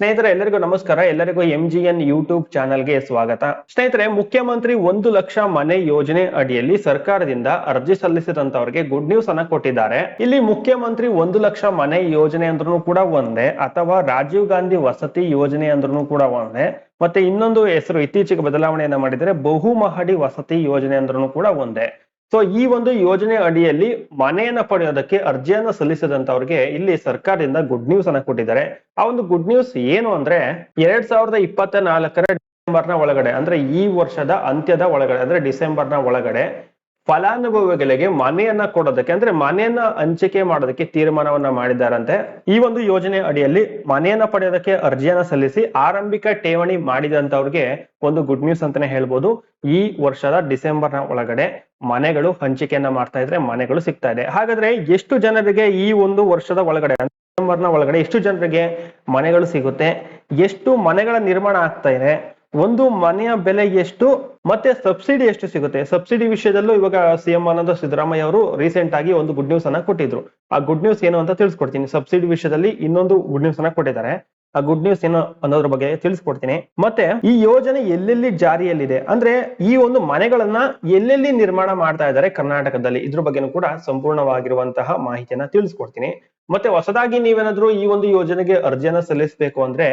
ಸ್ನೇಹಿತರೆ, ಎಲ್ಲರಿಗೂ ನಮಸ್ಕಾರ. ಎಲ್ಲರಿಗೂ ಎಂ ಜಿ ಎನ್ ಯೂಟ್ಯೂಬ್ ಚಾನಲ್ಗೆ ಸ್ವಾಗತ. ಸ್ನೇಹಿತರೆ, ಮುಖ್ಯಮಂತ್ರಿ ಒಂದು ಲಕ್ಷ ಮನೆ ಯೋಜನೆ ಅಡಿಯಲ್ಲಿ ಸರ್ಕಾರದಿಂದ ಅರ್ಜಿ ಸಲ್ಲಿಸಿದಂತವರಿಗೆ ಗುಡ್ ನ್ಯೂಸ್ ಅನ್ನ ಕೊಟ್ಟಿದ್ದಾರೆ. ಇಲ್ಲಿ ಮುಖ್ಯಮಂತ್ರಿ ಒಂದು ಲಕ್ಷ ಮನೆ ಯೋಜನೆ ಅಂದ್ರೂ ಕೂಡ ಒಂದೇ, ಅಥವಾ ರಾಜೀವ್ ಗಾಂಧಿ ವಸತಿ ಯೋಜನೆ ಅಂದ್ರೂ ಕೂಡ ಒಂದೇ, ಮತ್ತೆ ಇನ್ನೊಂದು ಹೆಸರು ಇತ್ತೀಚೆಗೆ ಬದಲಾವಣೆಯನ್ನ ಮಾಡಿದರೆ ಬಹುಮಹಡಿ ವಸತಿ ಯೋಜನೆ ಅಂದ್ರೂ ಕೂಡ ಒಂದೇ. ಸೊ ಈ ಒಂದು ಯೋಜನೆ ಅಡಿಯಲ್ಲಿ ಮನೆಯನ್ನ ಪಡೆಯೋದಕ್ಕೆ ಅರ್ಜಿಯನ್ನ ಸಲ್ಲಿಸಿದಂತವ್ರಿಗೆ ಇಲ್ಲಿ ಸರ್ಕಾರದಿಂದ ಗುಡ್ ನ್ಯೂಸ್ ಅನ್ನ ಕೊಟ್ಟಿದ್ದಾರೆ. ಆ ಒಂದು ಗುಡ್ ನ್ಯೂಸ್ ಏನು ಅಂದ್ರೆ ಎರಡ್ ಸಾವಿರದ ಇಪ್ಪತ್ತ ನಾಲ್ಕರ ಡಿಸೆಂಬರ್ನ ಒಳಗಡೆ, ಅಂದ್ರೆ ಈ ವರ್ಷದ ಅಂತ್ಯದ ಒಳಗಡೆ, ಅಂದ್ರೆ ಡಿಸೆಂಬರ್ನ ಒಳಗಡೆ ಫಲಾನುಭವಿಗಳಿಗೆ ಮನೆಯನ್ನ ಕೊಡೋದಕ್ಕೆ, ಅಂದ್ರೆ ಮನೆಯನ್ನ ಹಂಚಿಕೆ ಮಾಡೋದಕ್ಕೆ ತೀರ್ಮಾನವನ್ನ ಮಾಡಿದ್ದಾರಂತೆ. ಈ ಒಂದು ಯೋಜನೆ ಅಡಿಯಲ್ಲಿ ಮನೆಯನ್ನ ಪಡೆಯೋದಕ್ಕೆ ಅರ್ಜಿಯನ್ನ ಸಲ್ಲಿಸಿ ಆರಂಭಿಕ ಠೇವಣಿ ಮಾಡಿದಂತವ್ರಿಗೆ ಒಂದು ಗುಡ್ ನ್ಯೂಸ್ ಅಂತಾನೆ ಹೇಳ್ಬೋದು. ಈ ವರ್ಷದ ಡಿಸೆಂಬರ್ನ ಒಳಗಡೆ ಮನೆಗಳು ಹಂಚಿಕೆಯನ್ನ ಮಾಡ್ತಾ ಇದ್ರೆ ಮನೆಗಳು ಸಿಗ್ತಾ ಇದೆ. ಹಾಗಾದ್ರೆ ಎಷ್ಟು ಜನರಿಗೆ ಈ ಒಂದು ವರ್ಷದ ಒಳಗಡೆ, ಡಿಸೆಂಬರ್ನ ಒಳಗಡೆ ಎಷ್ಟು ಜನರಿಗೆ ಮನೆಗಳು ಸಿಗುತ್ತೆ? ಎಷ್ಟು ಮನೆಗಳ ನಿರ್ಮಾಣ ಆಗ್ತಾ ಇದೆ? ಒಂದು ಮನೆಯ ಬೆಲೆ ಎಷ್ಟು, ಮತ್ತೆ ಸಬ್ಸಿಡಿ ಎಷ್ಟು ಸಿಗುತ್ತೆ? ಸಬ್ಸಿಡಿ ವಿಷಯದಲ್ಲೂ ಇವಾಗ ಸಿಎಂ ಆನಂದ ಸಿದ್ದರಾಮಯ್ಯ ಅವರು ರೀಸೆಂಟ್ ಆಗಿ ಒಂದು ಗುಡ್ ನ್ಯೂಸ್ ಅನ್ನ ಕೊಟ್ಟಿದ್ರು. ಆ ಗುಡ್ ನ್ಯೂಸ್ ಏನು ಅಂತ ತಿಳಿಸ್ಕೊಡ್ತೀನಿ. ಸಬ್ಸಿಡಿ ವಿಷಯದಲ್ಲಿ ಇನ್ನೊಂದು ಗುಡ್ ನ್ಯೂಸ್ ಅನ್ನ ಕೊಟ್ಟಿದ್ದಾರೆ. ಆ ಗುಡ್ ನ್ಯೂಸ್ ಏನು ಅನ್ನೋದ್ರ ಬಗ್ಗೆ ತಿಳಿಸ್ಕೊಡ್ತೀನಿ. ಮತ್ತೆ ಈ ಯೋಜನೆ ಎಲ್ಲೆಲ್ಲಿ ಜಾರಿಯಲ್ಲಿದೆ? ಅಂದ್ರೆ ಈ ಒಂದು ಮನೆಗಳನ್ನ ಎಲ್ಲೆಲ್ಲಿ ನಿರ್ಮಾಣ ಮಾಡ್ತಾ ಇದ್ದಾರೆ ಕರ್ನಾಟಕದಲ್ಲಿ? ಇದ್ರ ಬಗ್ಗೆನೂ ಕೂಡ ಸಂಪೂರ್ಣವಾಗಿರುವಂತಹ ಮಾಹಿತಿಯನ್ನ ತಿಳಿಸ್ಕೊಡ್ತೀನಿ. ಮತ್ತೆ ಹೊಸದಾಗಿ ನೀವೇನಾದ್ರೂ ಈ ಒಂದು ಯೋಜನೆಗೆ ಅರ್ಜಿಯನ್ನ ಸಲ್ಲಿಸಬೇಕು ಅಂದ್ರೆ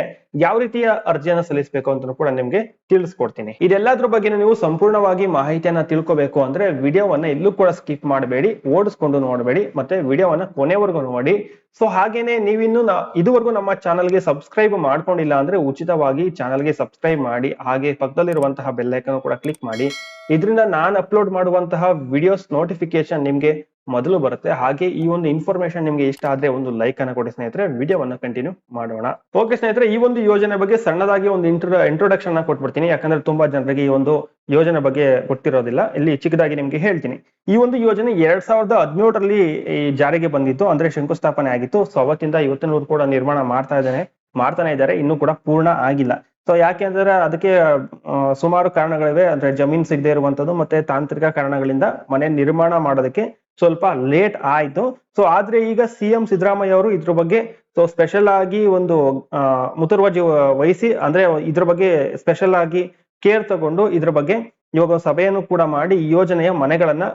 ಯಾವ ರೀತಿಯ ಅರ್ಜಿಯನ್ನ ಸಲ್ಲಿಸಬೇಕು ಅಂತ ಕೂಡ ನಿಮ್ಗೆ ತಿಳಿಸ್ಕೊಡ್ತೀನಿ. ಇದೆಲ್ಲದ್ರ ಬಗ್ಗೆ ನೀವು ಸಂಪೂರ್ಣವಾಗಿ ಮಾಹಿತಿಯನ್ನ ತಿಳ್ಕೊಬೇಕು ಅಂದ್ರೆ ವಿಡಿಯೋವನ್ನ ಎಲ್ಲೂ ಕೂಡ ಸ್ಕಿಪ್ ಮಾಡಬೇಡಿ, ಓಡಿಸ್ಕೊಂಡು ನೋಡಬೇಡಿ, ಮತ್ತೆ ವಿಡಿಯೋವನ್ನ ಕೊನೆವರೆಗೂ ನೋಡಿ. ಸೊ ಹಾಗೇನೆ ನೀವಿನ್ನು ಇದುವರೆಗೂ ನಮ್ಮ ಚಾನಲ್ಗೆ ಸಬ್ಸ್ಕ್ರೈಬ್ ಮಾಡ್ಕೊಂಡಿಲ್ಲ ಅಂದ್ರೆ ಉಚಿತವಾಗಿ ಚಾನಲ್ಗೆ ಸಬ್ಸ್ಕ್ರೈಬ್ ಮಾಡಿ, ಹಾಗೆ ಪಕ್ಕದಲ್ಲಿರುವಂತಹ ಬೆಲ್ಲೈಕನ್ ಕೂಡ ಕ್ಲಿಕ್ ಮಾಡಿ. ಇದರಿಂದ ನಾನು ಅಪ್ಲೋಡ್ ಮಾಡುವಂತಹ ವಿಡಿಯೋಸ್ ನೋಟಿಫಿಕೇಶನ್ ನಿಮ್ಗೆ ಮೊದಲು ಬರುತ್ತೆ. ಹಾಗೆ ಈ ಒಂದು ಇನ್ಫಾರ್ಮೇಶನ್ ನಿಮ್ಗೆ ಇಷ್ಟ ಆದ್ರೆ ಒಂದು ಲೈಕ್ ಅನ್ನ ಕೊಡಿ ಸ್ನೇಹಿತರೆ. ವಿಡಿಯೋವನ್ನ ಕಂಟಿನ್ಯೂ ಮಾಡೋಣ. ಓಕೆ ಸ್ನೇಹಿತರೆ, ಈ ಒಂದು ಯೋಜನೆ ಬಗ್ಗೆ ಸಣ್ಣದಾಗಿ ಒಂದು ಇಂಟ್ರೋ ಇಂಟ್ರೊಡಕ್ಷನ್ ಕೊಟ್ಬಿಡ್ತೀನಿ. ಯಾಕಂದ್ರೆ ತುಂಬಾ ಜನರಿಗೆ ಈ ಒಂದು ಯೋಜನೆ ಬಗ್ಗೆ ಗೊತ್ತಿರೋದಿಲ್ಲ. ಇಲ್ಲಿ ಚಿಕ್ಕದಾಗಿ ನಿಮ್ಗೆ ಹೇಳ್ತೀನಿ. ಈ ಒಂದು ಯೋಜನೆ ಎರಡ್ ಸಾವಿರದ ಹದಿನೇಳರಲ್ಲಿ ಈ ಜಾರಿಗೆ ಬಂದಿತ್ತು. ಅಂದ್ರೆ ಶಂಕುಸ್ಥಾಪನೆ ಆಗಿತ್ತು. ಸೊ ಅವತ್ತಿಂದ ಇವತ್ತಿನವರೆಗೂ ಕೂಡ ನಿರ್ಮಾಣ ಮಾಡ್ತಾ ಇದ್ದಾನೆ, ಮಾಡ್ತಾನೆ ಇದ್ದಾರೆ. ಇನ್ನೂ ಕೂಡ ಪೂರ್ಣ ಆಗಿಲ್ಲ. ಸೊ ಯಾಕೆ ಅಂದ್ರೆ ಅದಕ್ಕೆ ಸುಮಾರು ಕಾರಣಗಳಿವೆ. ಅಂದ್ರೆ ಜಮೀನ್ ಸಿಗದೆ ಇರುವಂತದ್ದು ಮತ್ತೆ ತಾಂತ್ರಿಕ ಕಾರಣಗಳಿಂದ ಮನೆ ನಿರ್ಮಾಣ ಮಾಡೋದಕ್ಕೆ ಸ್ವಲ್ಪ ಲೇಟ್ ಆಯ್ತು. ಸೊ ಆದ್ರೆ ಈಗ ಸಿ ಎಂ ಸಿದ್ದರಾಮಯ್ಯ ಅವರು ಇದ್ರ ಬಗ್ಗೆ ಸೊ ಸ್ಪೆಷಲ್ ಆಗಿ ಒಂದು ಮುತುರ್ವಜಿ ವಹಿಸಿ, ಅಂದ್ರೆ ಇದ್ರ ಬಗ್ಗೆ ಸ್ಪೆಷಲ್ ಆಗಿ ಕೇರ್ ತಗೊಂಡು ಇದ್ರ ಬಗ್ಗೆ ಇವಾಗ ಸಭೆಯನ್ನು ಕೂಡ ಮಾಡಿ ಈ ಯೋಜನೆಯ ಮನೆಗಳನ್ನ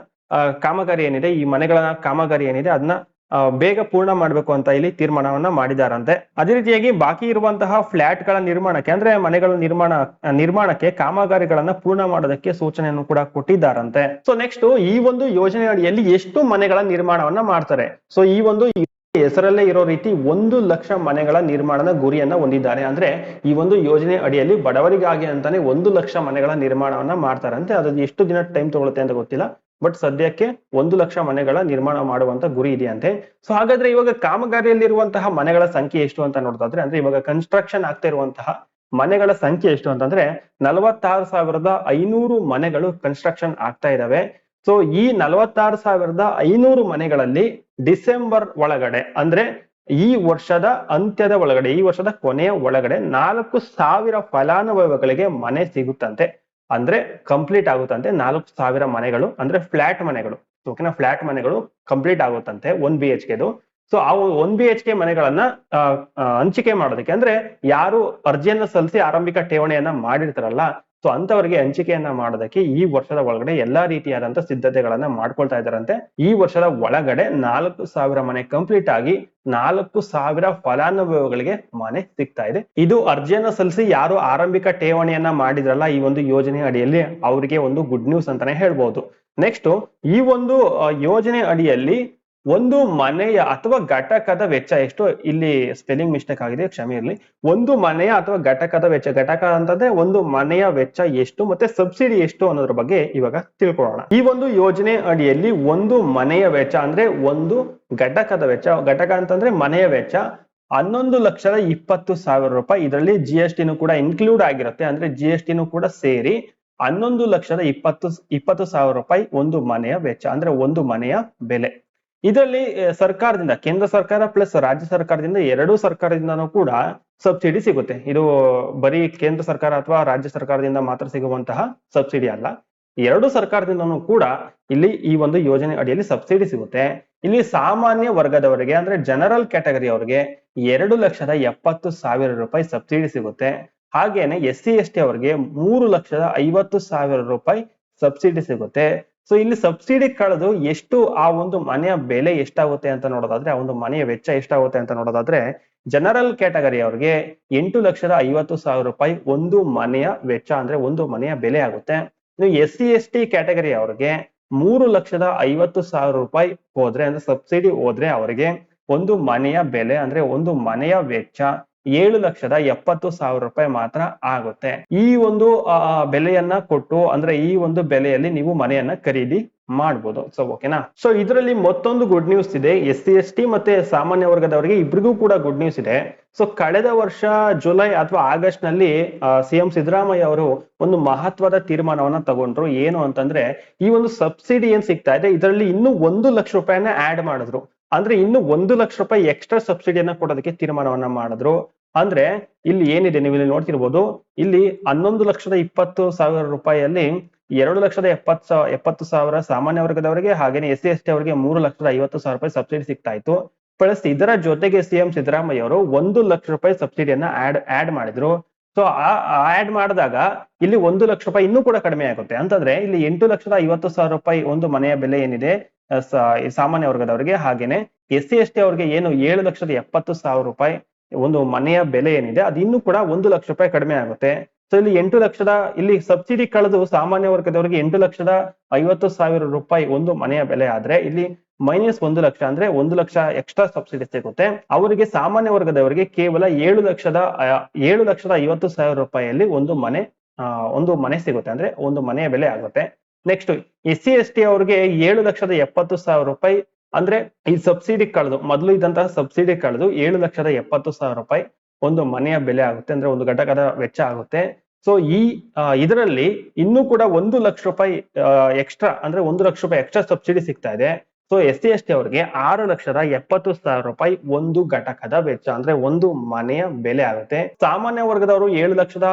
ಕಾಮಗಾರಿ ಏನಿದೆ, ಈ ಮನೆಗಳ ಕಾಮಗಾರಿ ಏನಿದೆ ಅದನ್ನ ಬೇಗ ಪೂರ್ಣ ಮಾಡ್ಬೇಕು ಅಂತ ಇಲ್ಲಿ ತೀರ್ಮಾನವನ್ನ ಮಾಡಿದಾರಂತೆ. ಅದೇ ರೀತಿಯಾಗಿ ಬಾಕಿ ಇರುವಂತಹ ಫ್ಲಾಟ್ಗಳ ನಿರ್ಮಾಣಕ್ಕೆ, ಅಂದ್ರೆ ಮನೆಗಳ ನಿರ್ಮಾಣ, ನಿರ್ಮಾಣಕ್ಕೆ ಕಾಮಗಾರಿಗಳನ್ನ ಪೂರ್ಣ ಮಾಡೋದಕ್ಕೆ ಸೂಚನೆಯನ್ನು ಕೂಡ ಕೊಟ್ಟಿದ್ದಾರಂತೆ. ಸೊ ನೆಕ್ಸ್ಟ್ ಈ ಒಂದು ಯೋಜನೆ ಅಡಿಯಲ್ಲಿ ಎಷ್ಟು ಮನೆಗಳ ನಿರ್ಮಾಣವನ್ನ ಮಾಡ್ತಾರೆ? ಸೊ ಈ ಒಂದು ಹೆಸರಲ್ಲೇ ಇರೋ ರೀತಿ ಒಂದು ಲಕ್ಷ ಮನೆಗಳ ನಿರ್ಮಾಣದ ಗುರಿಯನ್ನ ಹೊಂದಿದ್ದಾರೆ. ಅಂದ್ರೆ ಈ ಒಂದು ಯೋಜನೆ ಅಡಿಯಲ್ಲಿ ಬಡವರಿಗಾಗಿ ಅಂತಾನೆ ಒಂದು ಲಕ್ಷ ಮನೆಗಳ ನಿರ್ಮಾಣವನ್ನ ಮಾಡ್ತಾರಂತೆ. ಅದು ಎಷ್ಟು ದಿನ ಟೈಮ್ ತಗೊಳುತ್ತೆ ಅಂತ ಗೊತ್ತಿಲ್ಲ. ಬಟ್ ಸದ್ಯಕ್ಕೆ ಒಂದು ಲಕ್ಷ ಮನೆಗಳ ನಿರ್ಮಾಣ ಮಾಡುವಂತ ಗುರಿ ಇದೆಯಂತೆ. ಸೊ ಹಾಗಾದ್ರೆ ಇವಾಗ ಕಾಮಗಾರಿಯಲ್ಲಿರುವಂತಹ ಮನೆಗಳ ಸಂಖ್ಯೆ ಎಷ್ಟು ಅಂತ ನೋಡೋದಾದ್ರೆ ಅಂದ್ರೆ ಇವಾಗ ಕನ್ಸ್ಟ್ರಕ್ಷನ್ ಆಗ್ತಾ ಇರುವಂತಹ ಮನೆಗಳ ಸಂಖ್ಯೆ ಎಷ್ಟು ಅಂತಂದ್ರೆ ನಲವತ್ತಾರು ಸಾವಿರದ ಐನೂರು ಮನೆಗಳು ಕನ್ಸ್ಟ್ರಕ್ಷನ್ ಆಗ್ತಾ ಇದಾವೆ. ಸೊ ಈ ನಲವತ್ತಾರು ಸಾವಿರದ ಐನೂರು ಮನೆಗಳಲ್ಲಿ ಡಿಸೆಂಬರ್ ಒಳಗಡೆ, ಅಂದ್ರೆ ಈ ವರ್ಷದ ಅಂತ್ಯದ ಒಳಗಡೆ, ಈ ವರ್ಷದ ಕೊನೆಯ ಒಳಗಡೆ ನಾಲ್ಕು ಸಾವಿರ ಫಲಾನುಭವಿಗಳಿಗೆ ಮನೆ ಸಿಗುತ್ತಂತೆ. ಅಂದ್ರೆ ಕಂಪ್ಲೀಟ್ ಆಗುತ್ತಂತೆ ನಾಲ್ಕು ಸಾವಿರ ಮನೆಗಳು, ಅಂದ್ರೆ ಫ್ಲಾಟ್ ಮನೆಗಳು. ಓಕೆನಾ ಫ್ಲಾಟ್ ಮನೆಗಳು ಕಂಪ್ಲೀಟ್ ಆಗುತ್ತಂತೆ ಒನ್ ಬಿ ಎಚ್ ಕೆದು ಸೊ ಆ ಒನ್ ಬಿ ಎಚ್ ಕೆ ಮನೆಗಳನ್ನ ಹಂಚಿಕೆ ಮಾಡೋದಕ್ಕೆ ಅಂದ್ರೆ ಯಾರು ಅರ್ಜಿಯನ್ನ ಸಲ್ಲಿಸಿ ಆರಂಭಿಕ ಠೇವಣಿಯನ್ನ ಮಾಡಿರ್ತಾರಲ್ಲ ಸೊ ಅಂತವರಿಗೆ ಹಂಚಿಕೆಯನ್ನ ಮಾಡೋದಕ್ಕೆ ಈ ವರ್ಷದ ಒಳಗಡೆ ಎಲ್ಲಾ ರೀತಿಯಾದಂತ ಸಿದ್ಧತೆಗಳನ್ನ ಮಾಡ್ಕೊಳ್ತಾ ಇದಾರಂತೆ ಈ ವರ್ಷದ ಒಳಗಡೆ ನಾಲ್ಕು ಸಾವಿರ ಮನೆ ಕಂಪ್ಲೀಟ್ ಆಗಿ ನಾಲ್ಕು ಸಾವಿರ ಫಲಾನುಭವಿಗಳಿಗೆ ಮನೆ ಸಿಗ್ತಾ ಇದೆ. ಇದು ಅರ್ಜಿಯನ್ನ ಸಲ್ಲಿಸಿ ಯಾರು ಆರಂಭಿಕ ಠೇವಣಿಯನ್ನ ಮಾಡಿದ್ರಲ್ಲ ಈ ಒಂದು ಯೋಜನೆ ಅಡಿಯಲ್ಲಿ ಅವರಿಗೆ ಒಂದು ಗುಡ್ ನ್ಯೂಸ್ ಅಂತಾನೆ ಹೇಳ್ಬಹುದು ನೆಕ್ಸ್ಟ್ ಈ ಒಂದು ಯೋಜನೆ ಅಡಿಯಲ್ಲಿ ಒಂದು ಮನೆಯ ಅಥವಾ ಘಟಕದ ವೆಚ್ಚ ಎಷ್ಟು? ಇಲ್ಲಿ ಸ್ಪೆಲ್ಲಿಂಗ್ ಮಿಸ್ಟೇಕ್ ಆಗಿದೆ, ಕ್ಷಮೆ ಇರಲಿ. ಒಂದು ಮನೆಯ ಅಥವಾ ಘಟಕದ ವೆಚ್ಚ, ಘಟಕ ಅಂತಂದ್ರೆ ಒಂದು ಮನೆಯ ವೆಚ್ಚ ಎಷ್ಟು ಮತ್ತೆ ಸಬ್ಸಿಡಿ ಎಷ್ಟು ಅನ್ನೋದ್ರ ಬಗ್ಗೆ ಇವಾಗ ತಿಳ್ಕೊಳ್ಳೋಣ. ಈ ಒಂದು ಯೋಜನೆ ಅಡಿಯಲ್ಲಿ ಒಂದು ಮನೆಯ ವೆಚ್ಚ ಅಂದ್ರೆ ಒಂದು ಘಟಕದ ವೆಚ್ಚ, ಘಟಕ ಅಂತಂದ್ರೆ ಮನೆಯ ವೆಚ್ಚ ಹನ್ನೊಂದು ಲಕ್ಷದ ಇಪ್ಪತ್ತು ಸಾವಿರ ರೂಪಾಯಿ. ಇದರಲ್ಲಿ ಜಿ ಎಸ್ ಟಿನೂ ಕೂಡ ಇನ್ಕ್ಲೂಡ್ ಆಗಿರುತ್ತೆ. ಅಂದ್ರೆ ಜಿ ಎಸ್ ಟಿನೂ ಕೂಡ ಸೇರಿ ಹನ್ನೊಂದು ಲಕ್ಷದ ಇಪ್ಪತ್ತು ಇಪ್ಪತ್ತು ಸಾವಿರ ರೂಪಾಯಿ ಒಂದು ಮನೆಯ ವೆಚ್ಚ, ಅಂದ್ರೆ ಒಂದು ಮನೆಯ ಬೆಲೆ. ಇದರಲ್ಲಿ ಸರ್ಕಾರದಿಂದ, ಕೇಂದ್ರ ಸರ್ಕಾರ ಪ್ಲಸ್ ರಾಜ್ಯ ಸರ್ಕಾರದಿಂದ ಎರಡೂ ಸರ್ಕಾರದಿಂದನೂ ಕೂಡ ಸಬ್ಸಿಡಿ ಸಿಗುತ್ತೆ. ಇದು ಬರೀ ಕೇಂದ್ರ ಸರ್ಕಾರ ಅಥವಾ ರಾಜ್ಯ ಸರ್ಕಾರದಿಂದ ಮಾತ್ರ ಸಿಗುವಂತಹ ಸಬ್ಸಿಡಿ ಅಲ್ಲ. ಎರಡು ಸರ್ಕಾರದಿಂದನೂ ಕೂಡ ಇಲ್ಲಿ ಈ ಒಂದು ಯೋಜನೆ ಅಡಿಯಲ್ಲಿ ಸಬ್ಸಿಡಿ ಸಿಗುತ್ತೆ. ಇಲ್ಲಿ ಸಾಮಾನ್ಯ ವರ್ಗದವರಿಗೆ, ಅಂದ್ರೆ ಜನರಲ್ ಕ್ಯಾಟಗರಿ ಅವರಿಗೆ, ಎರಡು ಲಕ್ಷದ ಎಪ್ಪತ್ತು ಸಾವಿರ ರೂಪಾಯಿ ಸಬ್ಸಿಡಿ ಸಿಗುತ್ತೆ. ಹಾಗೇನೆ ಎಸ್ ಸಿ ಎಸ್ ಟಿ ಅವರಿಗೆ ಮೂರು ಲಕ್ಷದ ಐವತ್ತು ಸಾವಿರ ರೂಪಾಯಿ ಸಬ್ಸಿಡಿ ಸಿಗುತ್ತೆ. ಸೊ ಇಲ್ಲಿ ಸಬ್ಸಿಡಿ ಕಳೆದು ಎಷ್ಟು ಆ ಒಂದು ಮನೆಯ ಬೆಲೆ ಎಷ್ಟಾಗುತ್ತೆ ಅಂತ ನೋಡೋದಾದ್ರೆ, ಆ ಒಂದು ಮನೆಯ ವೆಚ್ಚ ಎಷ್ಟಾಗುತ್ತೆ ಅಂತ ನೋಡೋದಾದ್ರೆ ಜನರಲ್ ಕ್ಯಾಟಗರಿ ಅವ್ರಿಗೆ ಎಂಟು ಲಕ್ಷದ ಐವತ್ತು ಸಾವಿರ ರೂಪಾಯಿ ಒಂದು ಮನೆಯ ವೆಚ್ಚ ಅಂದ್ರೆ ಒಂದು ಮನೆಯ ಬೆಲೆ ಆಗುತ್ತೆ. S C S T category ಅವ್ರಿಗೆ ಮೂರು ಲಕ್ಷದ ಐವತ್ತು ಸಾವಿರ ರೂಪಾಯಿ ಹೋದ್ರೆ ಅಂದ್ರೆ ಸಬ್ಸಿಡಿ ಹೋದ್ರೆ ಅವರಿಗೆ ಒಂದು ಮನೆಯ ಬೆಲೆ ಅಂದ್ರೆ ಒಂದು ಮನೆಯ ವೆಚ್ಚ ಏಳು ಲಕ್ಷದ ಎಪ್ಪತ್ತು ಸಾವಿರ ರೂಪಾಯಿ ಮಾತ್ರ ಆಗುತ್ತೆ. ಈ ಒಂದು ಬೆಲೆಯನ್ನ ಕೊಟ್ಟು, ಅಂದ್ರೆ ಈ ಒಂದು ಬೆಲೆಯಲ್ಲಿ ನೀವು ಮನೆಯನ್ನ ಖರೀದಿ ಮಾಡ್ಬೋದು. ಸೊ ಓಕೆನಾ ಸೊ ಇದರಲ್ಲಿ ಮತ್ತೊಂದು ಗುಡ್ ನ್ಯೂಸ್ ಇದೆ. ಎಸ್ ಸಿ ಎಸ್ ಟಿ ಮತ್ತೆ ಸಾಮಾನ್ಯ ವರ್ಗದವರಿಗೆ ಇಬ್ರಿಗೂ ಕೂಡ ಗುಡ್ ನ್ಯೂಸ್ ಇದೆ. ಸೊ ಕಳೆದ ವರ್ಷ ಜುಲೈ ಅಥವಾ ಆಗಸ್ಟ್ನಲ್ಲಿ ಸಿಎಂ ಸಿದ್ದರಾಮಯ್ಯ ಅವರು ಒಂದು ಮಹತ್ವದ ತೀರ್ಮಾನವನ್ನ ತಗೊಂಡ್ರು. ಏನು ಅಂತಂದ್ರೆ, ಈ ಒಂದು ಸಬ್ಸಿಡಿ ಏನ್ ಸಿಗ್ತಾ ಇದೆ, ಇದರಲ್ಲಿ ಇನ್ನೂ ಒಂದು ಲಕ್ಷ ರೂಪಾಯಿನ ಆಡ್ ಮಾಡಿದ್ರು. ಅಂದ್ರೆ ಇನ್ನು ಒಂದು ಲಕ್ಷ ರೂಪಾಯಿ ಎಕ್ಸ್ಟ್ರಾ ಸಬ್ಸಿಡಿಯನ್ನ ಕೊಡೋದಕ್ಕೆ ತೀರ್ಮಾನವನ್ನ ಮಾಡಿದ್ರು. ಅಂದ್ರೆ ಇಲ್ಲಿ ಏನಿದೆ ನೀವು ಇಲ್ಲಿ ನೋಡ್ತಿರ್ಬೋದು, ಇಲ್ಲಿ ಹನ್ನೊಂದು ಲಕ್ಷದ ಇಪ್ಪತ್ತು ಸಾವಿರ ರೂಪಾಯಿಯಲ್ಲಿ ಎರಡು ಲಕ್ಷದ ಎಪ್ಪತ್ ಸಾವಿರ ಎಪ್ಪತ್ತು ಸಾವಿರ ಸಾಮಾನ್ಯ ವರ್ಗದವರಿಗೆ ಹಾಗೇನೆ ಎಸ್ ಸಿ ಎಸ್ ಟಿ ಅವರಿಗೆ ಮೂರು ಲಕ್ಷದ ಐವತ್ತು ಸಾವಿರ ರೂಪಾಯಿ ಸಬ್ಸಿಡಿ ಸಿಗ್ತಾ ಇತ್ತು ಪ್ಲಸ್ ಇದರ ಜೊತೆಗೆ ಸಿಎಂ ಸಿದ್ದರಾಮಯ್ಯ ಅವರು ಒಂದು ಲಕ್ಷ ರೂಪಾಯಿ ಸಬ್ಸಿಡಿಯನ್ನ ಆಡ್ ಆಡ್ ಮಾಡಿದ್ರು. ಸೊ ಆ ಆಡ್ ಮಾಡಿದಾಗ ಇಲ್ಲಿ ಒಂದು ಲಕ್ಷ ರೂಪಾಯಿ ಇನ್ನೂ ಕೂಡ ಕಡಿಮೆ ಆಗುತ್ತೆ. ಅಂತಂದ್ರೆ ಇಲ್ಲಿ ಎಂಟು ಲಕ್ಷದ ಐವತ್ತು ಸಾವಿರ ರೂಪಾಯಿ ಒಂದು ಮನೆಯ ಬೆಲೆ ಏನಿದೆ ಸಾಮಾನ್ಯ ವರ್ಗದವರಿಗೆ ಹಾಗೇನೆ ಎಸ್ ಸಿ ಎಸ್ ಟಿ ಅವರಿಗೆ ಏನು ಏಳು ಲಕ್ಷದ ಎಪ್ಪತ್ತು ಸಾವಿರ ರೂಪಾಯಿ ಒಂದು ಮನೆಯ ಬೆಲೆ ಏನಿದೆ, ಅದು ಇನ್ನೂ ಕೂಡ ಒಂದು ಲಕ್ಷ ರೂಪಾಯಿ ಕಡಿಮೆ ಆಗುತ್ತೆ. ಸೊ ಇಲ್ಲಿ ಎಂಟು ಲಕ್ಷದ, ಇಲ್ಲಿ ಸಬ್ಸಿಡಿ ಕಳೆದು ಸಾಮಾನ್ಯ ವರ್ಗದವರಿಗೆ ಎಂಟು ಲಕ್ಷದ ಐವತ್ತು ಸಾವಿರ ರೂಪಾಯಿ ಒಂದು ಮನೆಯ ಬೆಲೆ ಆದ್ರೆ, ಇಲ್ಲಿ ಮೈನಸ್ ಒಂದು ಲಕ್ಷ ಅಂದ್ರೆ ಒಂದು ಲಕ್ಷ ಎಕ್ಸ್ಟ್ರಾ ಸಬ್ಸಿಡಿ ಸಿಗುತ್ತೆ. ಅವರಿಗೆ ಸಾಮಾನ್ಯ ವರ್ಗದವರಿಗೆ ಕೇವಲ ಏಳು ಲಕ್ಷದ ಏಳು ಲಕ್ಷದ ಐವತ್ತು ಸಾವಿರ ರೂಪಾಯಿಯಲ್ಲಿ ಒಂದು ಮನೆ ಒಂದು ಮನೆ ಸಿಗುತ್ತೆ ಅಂದ್ರೆ ಒಂದು ಮನೆಯ ಬೆಲೆ ಆಗುತ್ತೆ. Next S C S T ಅವ್ರಿಗೆ ಏಳು ಲಕ್ಷದ ಎಪ್ಪತ್ತು ಸಾವಿರ ರೂಪಾಯಿ ಅಂದ್ರೆ ಈ ಸಬ್ಸಿಡಿ ಕಳೆದು, ಮೊದಲು ಇದ್ದಂತಹ ಸಬ್ಸಿಡಿ ಕಳೆದು ಏಳು ಲಕ್ಷದ ಎಪ್ಪತ್ತು ಸಾವಿರ ರೂಪಾಯಿ ಒಂದು ಮನೆಯ ಬೆಲೆ ಆಗುತ್ತೆ, ಅಂದ್ರೆ ಒಂದು ಘಟಕದ ವೆಚ್ಚ ಆಗುತ್ತೆ. ಸೊ ಈ ಇದರಲ್ಲಿ ಇನ್ನೂ ಕೂಡ ಒಂದು ಲಕ್ಷ ರೂಪಾಯಿ ಎಕ್ಸ್ಟ್ರಾ ಅಂದ್ರೆ ಒಂದು ಲಕ್ಷ ರೂಪಾಯಿ ಎಕ್ಸ್ಟ್ರಾ ಸಬ್ಸಿಡಿ ಸಿಗ್ತಾ ಇದೆ. So S C S T ಅವರಿಗೆ ಆರು ಲಕ್ಷದ ಎಪ್ಪತ್ತು ಸಾವಿರ ರೂಪಾಯಿ ಒಂದು ಘಟಕದ ವೆಚ್ಚ, ಅಂದ್ರೆ ಒಂದು ಮನೆಯ ಬೆಲೆ ಆಗುತ್ತೆ. ಸಾಮಾನ್ಯ ವರ್ಗದವರು ಏಳು ಲಕ್ಷದ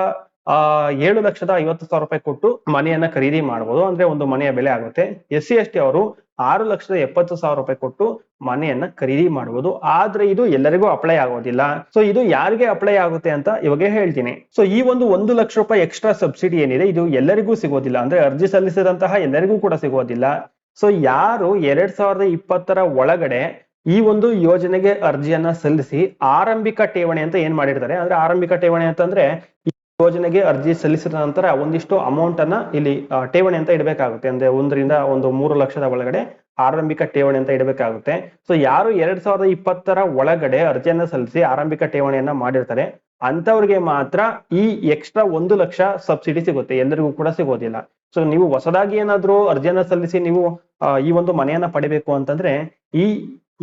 ಆ, ಏಳು ಲಕ್ಷದ ಐವತ್ತು ಸಾವಿರ ರೂಪಾಯಿ ಕೊಟ್ಟು ಮನೆಯನ್ನ ಖರೀದಿ ಮಾಡಬಹುದು ಅಂದ್ರೆ ಒಂದು ಮನೆಯ ಬೆಲೆ ಆಗುತ್ತೆ. ಎಸ್ ಸಿ ಎಸ್ ಟಿ ಅವರು ಆರು ಲಕ್ಷದ ಎಪ್ಪತ್ತು ಸಾವಿರ ರೂಪಾಯಿ ಕೊಟ್ಟು ಮನೆಯನ್ನ ಖರೀದಿ ಮಾಡಬಹುದು ಆದ್ರೆ ಇದು ಎಲ್ಲರಿಗೂ ಅಪ್ಲೈ ಆಗೋದಿಲ್ಲ. ಸೊ ಇದು ಯಾರಿಗೆ ಅಪ್ಲೈ ಆಗುತ್ತೆ ಅಂತ ಇವಾಗ ಹೇಳ್ತೀನಿ. ಸೊ ಈ ಒಂದು ಒಂದು ಲಕ್ಷ ರೂಪಾಯಿ ಎಕ್ಸ್ಟ್ರಾ ಸಬ್ಸಿಡಿ ಏನಿದೆ, ಇದು ಎಲ್ಲರಿಗೂ ಸಿಗೋದಿಲ್ಲ. ಅಂದ್ರೆ ಅರ್ಜಿ ಸಲ್ಲಿಸಿದಂತಹ ಎಲ್ಲರಿಗೂ ಕೂಡ ಸಿಗೋದಿಲ್ಲ. ಸೊ ಯಾರು ಎರಡ್ ಸಾವಿರದ ಇಪ್ಪತ್ತರ ಒಳಗಡೆ ಈ ಒಂದು ಯೋಜನೆಗೆ ಅರ್ಜಿಯನ್ನ ಸಲ್ಲಿಸಿ ಆರಂಭಿಕ ಠೇವಣಿ ಅಂತ ಏನ್ ಮಾಡಿರ್ತಾರೆ? ಅಂದ್ರೆ ಆರಂಭಿಕ ಠೇವಣಿ ಅಂತಂದ್ರೆ ಯೋಜನೆಗೆ ಅರ್ಜಿ ಸಲ್ಲಿಸಿದ ನಂತರ ಒಂದಿಷ್ಟು ಅಮೌಂಟ್ ಅನ್ನ ಇಲ್ಲಿ ಠೇವಣಿ ಅಂತ ಇಡಬೇಕಾಗುತ್ತೆ. ಅಂದ್ರೆ ಒಂದರಿಂದ ಒಂದು ಮೂರು ಲಕ್ಷದ ಒಳಗಡೆ ಆರಂಭಿಕ ಠೇವಣಿ ಅಂತ ಇಡಬೇಕಾಗುತ್ತೆ. ಸೊ ಯಾರು ಎರಡ್ ಸಾವಿರದ ಇಪ್ಪತ್ತರ ಒಳಗಡೆ ಅರ್ಜಿಯನ್ನ ಸಲ್ಲಿಸಿ ಆರಂಭಿಕ ಠೇವಣಿಯನ್ನ ಮಾಡಿರ್ತಾರೆ ಅಂತವ್ರಿಗೆ ಮಾತ್ರ ಈ ಎಕ್ಸ್ಟ್ರಾ ಒಂದು ಲಕ್ಷ ಸಬ್ಸಿಡಿ ಸಿಗುತ್ತೆ. ಎಲ್ಲರಿಗೂ ಕೂಡ ಸಿಗೋದಿಲ್ಲ. ಸೊ ನೀವು ಹೊಸದಾಗಿ ಏನಾದ್ರೂ ಅರ್ಜಿಯನ್ನ ಸಲ್ಲಿಸಿ ನೀವು ಈ ಒಂದು ಮನೆಯನ್ನ ಪಡಿಬೇಕು ಅಂತಂದ್ರೆ ಈ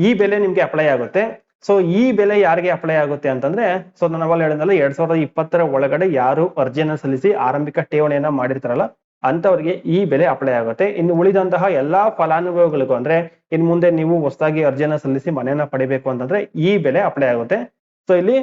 ಈ ಬೆಲೆ ನಿಮ್ಗೆ ಅಪ್ಲೈ ಆಗುತ್ತೆ. ಸೊ ಈ ಬೆಲೆ ಯಾರಿಗೆ ಅಪ್ಲೈ ಆಗುತ್ತೆ ಅಂತಂದ್ರೆ ಸೊ ನಾನು ಹೇಳಿದ್ನಲ್ಲ, ಎರಡ್ ಸಾವಿರದ ಇಪ್ಪತ್ತರ ಒಳಗಡೆ ಯಾರು ಅರ್ಜಿಯನ್ನ ಸಲ್ಲಿಸಿ ಆರಂಭಿಕ ಠೇವಣಿಯನ್ನ ಮಾಡಿರ್ತಾರಲ್ಲ, ಅಂತವರಿಗೆ ಈ ಬೆಲೆ ಅಪ್ಲೈ ಆಗುತ್ತೆ. ಇನ್ನು ಉಳಿದಂತಹ ಎಲ್ಲಾ ಫಲಾನುಭವಿಗಳಿಗೂ ಅಂದ್ರೆ, ಇನ್ ಮುಂದೆ ನೀವು ಹೊಸದಾಗಿ ಅರ್ಜಿಯನ್ನ ಸಲ್ಲಿಸಿ ಮನೆಯನ್ನ ಪಡಿಬೇಕು ಅಂತಂದ್ರೆ ಈ ಬೆಲೆ ಅಪ್ಲೈ ಆಗುತ್ತೆ. ಸೊ ಇಲ್ಲಿ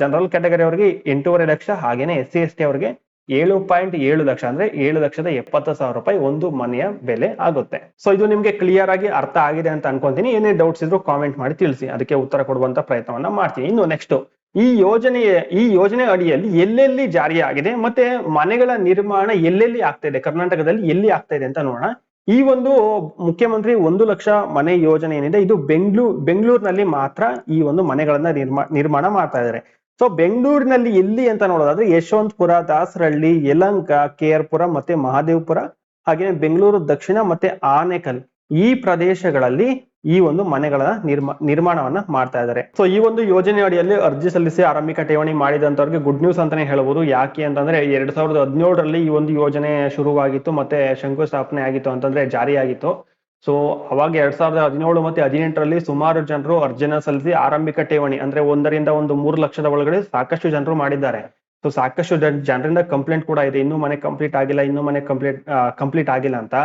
ಜನರಲ್ ಕ್ಯಾಟಗರಿ ಅವರಿಗೆ ಎಂಟೂವರೆ ಲಕ್ಷ, ಹಾಗೇನೆ ಎಸ್ ಸಿ ಎಸ್ ಟಿ ಅವರಿಗೆ ಏಳು ಪಾಯಿಂಟ್ ಏಳು ಲಕ್ಷ ಅಂದ್ರೆ ಏಳು ಲಕ್ಷದ ಎಪ್ಪತ್ತು ಸಾವಿರ ರೂಪಾಯಿ ಒಂದು ಮನೆಯ ಬೆಲೆ ಆಗುತ್ತೆ. ಸೊ ಇದು ನಿಮ್ಗೆ ಕ್ಲಿಯರ್ ಆಗಿ ಅರ್ಥ ಆಗಿದೆ ಅಂತ ಅನ್ಕೊಂತೀನಿ. ಏನೇ ಡೌಟ್ಸ್ ಇದ್ರು ಕಾಮೆಂಟ್ ಮಾಡಿ ತಿಳಿಸಿ. ಅದಕ್ಕೆ ಉತ್ತರ ಕೊಡುವಂತ ಪ್ರಯತ್ನವನ್ನ ಮಾಡ್ತೀನಿ. ಇನ್ನು ನೆಕ್ಸ್ಟ್ ಈ ಯೋಜನೆ ಈ ಯೋಜನೆ ಅಡಿಯಲ್ಲಿ ಎಲ್ಲೆಲ್ಲಿ ಜಾರಿಯಾಗಿದೆ ಮತ್ತೆ ಮನೆಗಳ ನಿರ್ಮಾಣ ಎಲ್ಲೆಲ್ಲಿ ಆಗ್ತಾ ಇದೆ, ಕರ್ನಾಟಕದಲ್ಲಿ ಎಲ್ಲಿ ಆಗ್ತಾ ಇದೆ ಅಂತ ನೋಡೋಣ. ಈ ಒಂದು ಮುಖ್ಯಮಂತ್ರಿ ಒಂದು ಲಕ್ಷ ಮನೆ ಯೋಜನೆ ಏನಿದೆ, ಇದು ಬೆಂಗಳೂರು ಬೆಂಗಳೂರಿನಲ್ಲಿ ಮಾತ್ರ ಈ ಒಂದು ಮನೆಗಳನ್ನ ನಿರ್ಮಾ, ನಿರ್ಮಾಣ ಮಾಡ್ತಾ ಇದ್ದಾರೆ. ಸೊ ಬೆಂಗಳೂರಿನಲ್ಲಿ ಎಲ್ಲಿ ಅಂತ ನೋಡೋದಾದ್ರೆ ಯಶವಂತಪುರ ದಾಸರಹಳ್ಳಿ ಯಲಂಕ ಕೆ ಮತ್ತೆ ಮಹಾದೇವಪುರ ಹಾಗೆ ಬೆಂಗಳೂರು ದಕ್ಷಿಣ ಮತ್ತೆ ಆನೇಕಲ್ ಈ ಪ್ರದೇಶಗಳಲ್ಲಿ ಈ ಒಂದು ಮನೆಗಳ ನಿರ್ಮಾ, ನಿರ್ಮಾಣವನ್ನ ಮಾಡ್ತಾ ಇದ್ದಾರೆ. ಸೊ ಈ ಒಂದು ಯೋಜನೆ ಅಡಿಯಲ್ಲಿ ಅರ್ಜಿ ಸಲ್ಲಿಸಿ ಆರಂಭಿಕ ಠೇವಣಿ ಮಾಡಿದಂತವ್ರಿಗೆ ಗುಡ್ ನ್ಯೂಸ್ ಅಂತಾನೆ ಹೇಳ್ಬೋದು. ಯಾಕೆ ಅಂತಂದ್ರೆ ಎರಡ್ ಸಾವಿರದ ಹದಿನೇಳರಲ್ಲಿ ಈ ಒಂದು ಯೋಜನೆ ಶುರುವಾಗಿತ್ತು, ಮತ್ತೆ ಶಂಕುಸ್ಥಾಪನೆ ಆಗಿತ್ತು ಅಂತಂದ್ರೆ ಜಾರಿಯಾಗಿತ್ತು. ಸೊ ಅವಾಗ ಎರಡ್ ಸಾವಿರದ ಹದಿನೇಳು ಮತ್ತೆ ಹದಿನೆಂಟರಲ್ಲಿ ಸುಮಾರು ಜನರು ಅರ್ಜಿನ ಸಲ್ಲಿಸಿ ಆರಂಭಿಕ ಠೇವಣಿ, ಅಂದ್ರೆ ಒಂದರಿಂದ ಒಂದು ಮೂರು ಲಕ್ಷದ ಒಳಗಡೆ ಸಾಕಷ್ಟು ಜನರು ಮಾಡಿದ್ದಾರೆ. ಸೊ ಸಾಕಷ್ಟು ಜನ, ಜನರಿಂದ ಕಂಪ್ಲೇಂಟ್ ಕೂಡ ಇದೆ. ಇನ್ನೂ ಮನೆ ಕಂಪ್ಲೀಟ್ ಆಗಿಲ್ಲ, ಇನ್ನೂ ಮನೆ ಕಂಪ್ಲೀಟ್ ಕಂಪ್ಲೀಟ್ ಆಗಿಲ್ಲ ಅಂತ.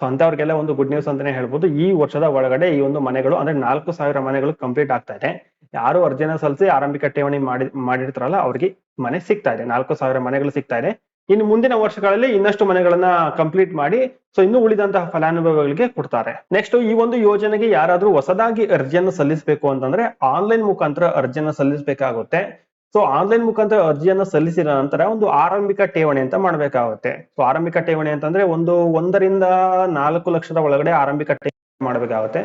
ಸೊ ಅಂತವ್ರಿಗೆಲ್ಲ ಒಂದು ಗುಡ್ ನ್ಯೂಸ್ ಅಂತಾನೆ ಹೇಳ್ಬೋದು. ಈ ವರ್ಷದ ಒಳಗಡೆ ಈ ಒಂದು ಮನೆಗಳು, ಅಂದ್ರೆ ನಾಲ್ಕು ಸಾವಿರ ಮನೆಗಳು ಕಂಪ್ಲೀಟ್ ಆಗ್ತಾ ಇದೆ. ಯಾರು ಅರ್ಜಿನ ಸಲ್ಲಿಸಿ ಆರಂಭಿಕ ಠೇವಣಿ ಮಾಡಿ ಮಾಡಿರ್ತಾರಲ್ಲ, ಅವ್ರಿಗೆ ಮನೆ ಸಿಗ್ತಾ ಇದೆ. ನಾಲ್ಕು ಸಾವಿರ ಮನೆಗಳು ಸಿಗ್ತಾ ಇದೆ. ಇನ್ನು ಮುಂದಿನ ವರ್ಷಗಳಲ್ಲಿ ಇನ್ನಷ್ಟು ಮನೆಗಳನ್ನ ಕಂಪ್ಲೀಟ್ ಮಾಡಿ ಸೊ ಇನ್ನು ಉಳಿದಂತಹ ಫಲಾನುಭವಿಗಳಿಗೆ ಕೊಡ್ತಾರೆ. ನೆಕ್ಸ್ಟ್ ಈ ಒಂದು ಯೋಜನೆಗೆ ಯಾರಾದ್ರೂ ಹೊಸದಾಗಿ ಅರ್ಜಿಯನ್ನು ಸಲ್ಲಿಸಬೇಕು ಅಂತಂದ್ರೆ ಆನ್ಲೈನ್ ಮುಖಾಂತರ ಅರ್ಜಿಯನ್ನ ಸಲ್ಲಿಸಬೇಕಾಗುತ್ತೆ. ಸೊ ಆನ್ಲೈನ್ ಮುಖಾಂತರ ಅರ್ಜಿಯನ್ನು ಸಲ್ಲಿಸಿದ ನಂತರ ಒಂದು ಆರಂಭಿಕ ಠೇವಣಿ ಅಂತ ಮಾಡಬೇಕಾಗುತ್ತೆ. ಸೊ ಆರಂಭಿಕ ಠೇವಣಿ ಅಂತಂದ್ರೆ ಒಂದು ಒಂದರಿಂದ ನಾಲ್ಕು ಲಕ್ಷದ ಒಳಗಡೆ ಆರಂಭಿಕ ಠೇವಣಿ ಮಾಡಬೇಕಾಗುತ್ತೆ.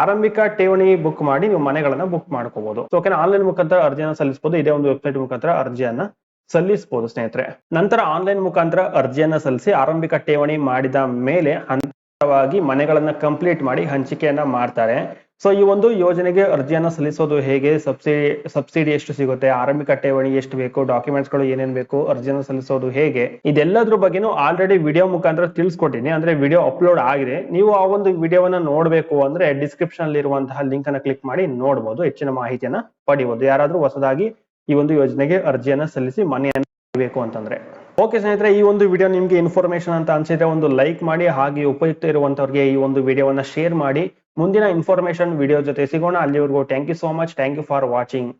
ಆರಂಭಿಕ ಠೇವಣಿ ಬುಕ್ ಮಾಡಿ ನೀವು ಮನೆಗಳನ್ನ ಬುಕ್ ಮಾಡ್ಕೋಬಹುದು ಸೊ ಓಕೆ ಆನ್ಲೈನ್ ಮುಖಾಂತರ ಅರ್ಜಿಯನ್ನು ಸಲ್ಲಿಸಬಹುದು ಇದೇ ಒಂದು ವೆಬ್ಸೈಟ್ ಮುಖಾಂತರ ಅರ್ಜಿಯನ್ನ ಸಲ್ಲಿಸಬಹುದು ಸ್ನೇಹಿತರೆ. ನಂತರ ಆನ್ಲೈನ್ ಮುಖಾಂತರ ಅರ್ಜಿಯನ್ನ ಸಲ್ಲಿಸಿ ಆರಂಭಿಕ ಠೇವಣಿ ಮಾಡಿದ ಮೇಲೆ ಹಂತವಾಗಿ ಮನೆಗಳನ್ನ ಕಂಪ್ಲೀಟ್ ಮಾಡಿ ಹಂಚಿಕೆಯನ್ನ ಮಾಡ್ತಾರೆ. ಸೊ ಈ ಒಂದು ಯೋಜನೆಗೆ ಅರ್ಜಿಯನ್ನ ಸಲ್ಲಿಸೋದು ಹೇಗೆ? ಸಬ್ಸಿಡಿ ಸಬ್ಸಿಡಿ ಎಷ್ಟು ಸಿಗುತ್ತೆ? ಆರಂಭಿಕ ಠೇವಣಿ ಎಷ್ಟು ಬೇಕು? ಡಾಕ್ಯುಮೆಂಟ್ಸ್ಗಳು ಏನೇನ್ ಬೇಕು? ಅರ್ಜಿಯನ್ನ ಸಲ್ಲಿಸೋದು ಹೇಗೆ? ಇದೆಲ್ಲದ್ರ ಬಗ್ಗೆನೂ ಆಲ್ರೆಡಿ ವಿಡಿಯೋ ಮುಖಾಂತರ ತಿಳಿಸ್ಕೊಟ್ಟಿನಿ. ಅಂದ್ರೆ ವಿಡಿಯೋ ಅಪ್ಲೋಡ್ ಆಗಿದೆ. ನೀವು ಆ ಒಂದು ವಿಡಿಯೋವನ್ನ ನೋಡ್ಬೇಕು ಅಂದ್ರೆ ಡಿಸ್ಕ್ರಿಪ್ಷನ್ ಅಲ್ಲಿ ಇರುವಂತಹ ಲಿಂಕ್ ಅನ್ನ ಕ್ಲಿಕ್ ಮಾಡಿ ನೋಡಬಹುದು ಹೆಚ್ಚಿನ ಮಾಹಿತಿಯನ್ನ ಪಡಿಬಹುದು ಯಾರಾದ್ರೂ ಹೊಸದಾಗಿ ಈ ಒಂದು ಯೋಜನೆಗೆ ಅರ್ಜಿಯನ್ನ ಸಲ್ಲಿಸಿ ಮನೆಯನ್ನು ಬೇಕು ಅಂತಂದ್ರೆ. ಓಕೆ ಸ್ನೇಹಿತರೆ, ಈ ಒಂದು ವಿಡಿಯೋ ನಿಮ್ಗೆ ಇನ್ಫಾರ್ಮೇಶನ್ ಅಂತ ಅನ್ಸಿದ್ರೆ ಒಂದು ಲೈಕ್ ಮಾಡಿ, ಹಾಗೆ ಉಪಯುಕ್ತ ಇರುವಂತವ್ರಿಗೆ ಈ ಒಂದು ವಿಡಿಯೋವನ್ನ ಶೇರ್ ಮಾಡಿ. ಮುಂದಿನ ಇನ್ಫಾರ್ಮೇಶನ್ ವಿಡಿಯೋ ಜೊತೆ ಸಿಗೋಣ. ಅಲ್ಲಿವರೆಗೂ thank you so much thank you for watching